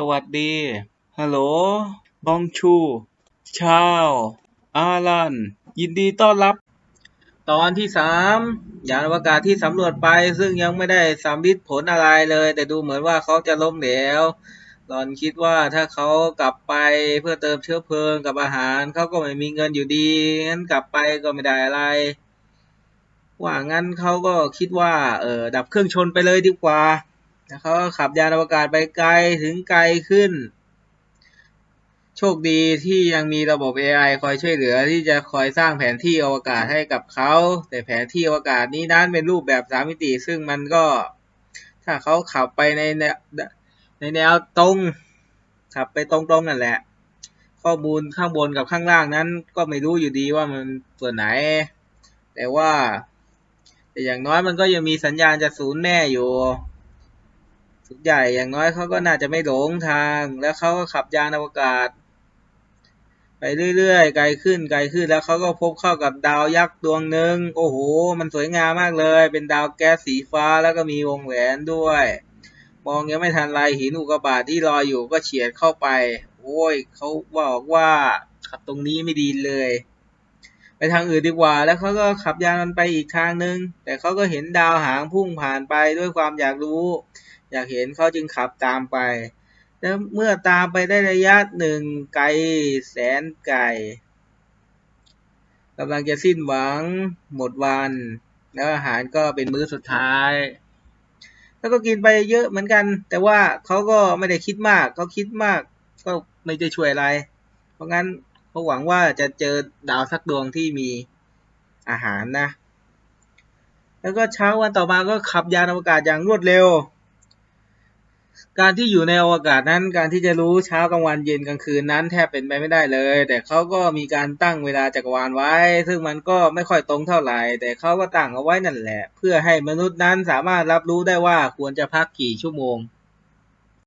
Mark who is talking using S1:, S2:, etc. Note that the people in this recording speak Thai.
S1: สวัสดี ฮัลโหล บองชู ชาว อารัน ยินดีต้อนรับ ตอนที่สามยานอวกาศที่สำรวจไปซึ่งยังไม่ได้สำลิดผลอะไรเลย แต่ดูเหมือนว่าเขาจะล้มเหลวหลอนคิดว่าถ้าเขากลับไปเพื่อเติมเชื้อเพลิงกับอาหาร เขาก็ไม่มีเงินอยู่ดีงั้นกลับไปก็ไม่ได้อะไร ว่างั้นเขาก็คิดว่า เออดับเครื่องชนไปเลยดีกว่า แล้วเขาก็ขับยานอวกาศไปไกลถึงไกลขึ้น โชคดีที่ยังมีระบบ AI คอยช่วยเหลือที่จะคอยสร้างแผนที่อวกาศให้กับเขา แต่แผนที่อวกาศนี้นั้นเป็นรูปแบบสามมิติ ซึ่งมันก็ถ้าเขาขับไปในแนวในแนวตรง ขับไปตรงๆนั่นแหละ ข้อมูลข้างบนกับข้างล่างนั้น ก็ไม่รู้อยู่ดีว่ามันส่วนไหน แต่ว่าแต่อย่างน้อยมันก็ยังมีสัญญาณจากศูนย์แม่อยู่ สุดใหญ่อย่างน้อยเขาก็น่าจะไม่หลงทาง แล้วเขาก็ขับยานอวกาศ ไปเรื่อยๆไกลขึ้นไกลขึ้นแล้วเขาก็พบเข้ากับดาวยักษ์ดวงหนึ่งโอ้โห มันสวยงามมากเลย เป็นดาวแก๊สสีฟ้าแล้วก็มีวงแหวนด้วย มองยังไม่ทันไรหินอุกกาบาตที่ลอยอยู่ก็เฉียดเข้าไป โอ้ยเขาบอกว่าขับตรงนี้ไม่ดีเลยไปทางอื่นดีกว่า แล้วเขาก็ขับยานมันไปอีกทางนึง แต่เขาก็เห็นดาวหางพุ่งผ่านไปด้วยความอยากรู้ อยากเห็นเขาจึงขับตามไป แล้วเมื่อตามไปได้ระยะหนึ่งไกลแสนไกลกำลังจะสิ้นหวังหมดวัน แล้วอาหารก็เป็นมื้อสุดท้าย แล้วก็กินไปเยอะเหมือนกัน แต่ว่าเขาก็ไม่ได้คิดมากเขาคิดมากก็ไม่ได้ช่วยอะไร เพราะงั้นเขาหวังว่าจะเจอดาวสักดวงที่มีอาหารนะ แล้วก็เช้าวันต่อมาก็ขับยานอวกาศอย่างรวดเร็ว การที่อยู่ในอวกาศนั้น การที่จะรู้เช้ากลางวันเย็นกลางคืนนั้นแทบเป็นไปไม่ได้เลย แต่เขาก็มีการตั้งเวลาจักรวาลไว้ ซึ่งมันก็ไม่ค่อยตรงเท่าไหร่ แต่เขาก็ตั้งเอาไว้นั่นแหละ เพื่อให้มนุษย์นั้นสามารถรับรู้ได้ว่าควรจะพักกี่ชั่วโมง